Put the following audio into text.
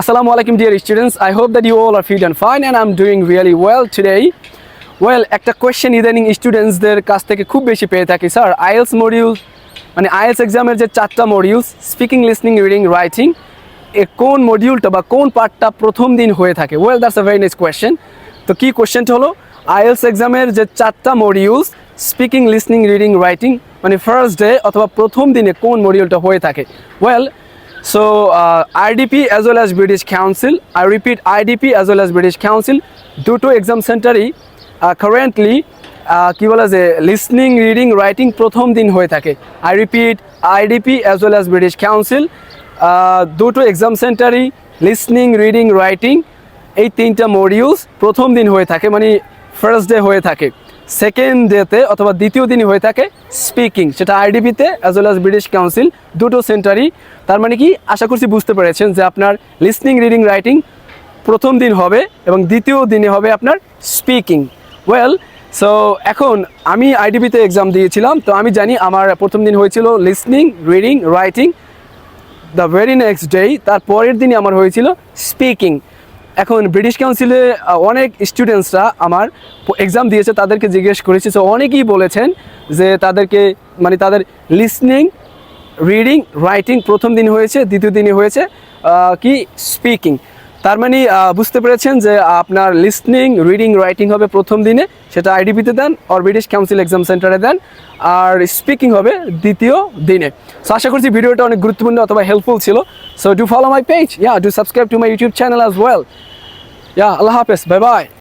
Assalamu alaikum, dear students. I hope that you all are fit and fine and I'm doing really well today. Well একটা question ইদানিং স্টুডেন্টসদের কাছ থেকে খুব বেশি পেয়ে থাকি স্যার আইএলস মডিউল মানে আইএলস এক্সামের যে চারটা modules speaking listening reading writing এ কোন মডিউলটা বা কোন পার্টটা প্রথম দিন হয়ে থাকে? Well that's a very nice question তো কী কোয়েশ্চেনটা হলো? আইএলস এক্সামের যে চারটা modules speaking listening reading writing মানে ফার্স্ট ডে অথবা প্রথম দিনে কোন মডিউলটা হয়ে থাকে? Well So uh, IDP as well as British Council, I repeat IDP as well as British Council, exam center uh, currently uh, কি বলা যে লিসনিং রিডিং রাইটিং প্রথম দিন হয়ে থাকে। I repeat IDP as well as British Council দুটো exam সেন্টারই listening reading writing এই তিনটা মডিউলস প্রথম দিন হয়ে থাকে মানে ফার্স্ট ডে হয়ে থাকে। সেকেন্ড ডেতে অথবা দ্বিতীয় দিনই হয়ে থাকে স্পিকিং সেটা আইডিপিতে as well as British Council দুটো সেন্টারই তার মানে কি? আশা করছি বুঝতে পেরেছেন যে আপনার লিসনিং রিডিং রাইটিং প্রথম দিন হবে এবং দ্বিতীয় দিনে হবে আপনার স্পিকিং ওয়েল সো এখন আমি আইডিপিতে এক্সাম দিয়েছিলাম, তো আমি জানি আমার প্রথম দিন হয়েছিল listening reading writing the very next day তার পরের দিনই আমার হয়েছিল স্পিকিং এখন ব্রিটিশ কাউন্সিলে অনেক স্টুডেন্টসরা আমার এক্সাম দিয়েছে, তাদেরকে জিজ্ঞেস করেছি। সো অনেকেই বলেছেন যে তাদেরকে মানে তাদের লিসনিং রিডিং রাইটিং প্রথম দিন হয়েছে, দ্বিতীয় দিনই হয়েছে কি স্পিকিং তার মানে বুঝতে পেরেছেন যে আপনার লিসনিং রিডিং রাইটিং হবে প্রথম দিনে, সেটা আইডিপিতে দেন আর ব্রিটিশ কাউন্সিল এক্সাম সেন্টারে দেন, আর স্পিকিং হবে দ্বিতীয় দিনে। সো আশা করছি ভিডিওটা অনেক গুরুত্বপূর্ণ অথবা হেল্পফুল ছিল। So do follow my page yeah do subscribe to my YouTube channel as well yeah আল্লাহ হাফেজ। Bye bye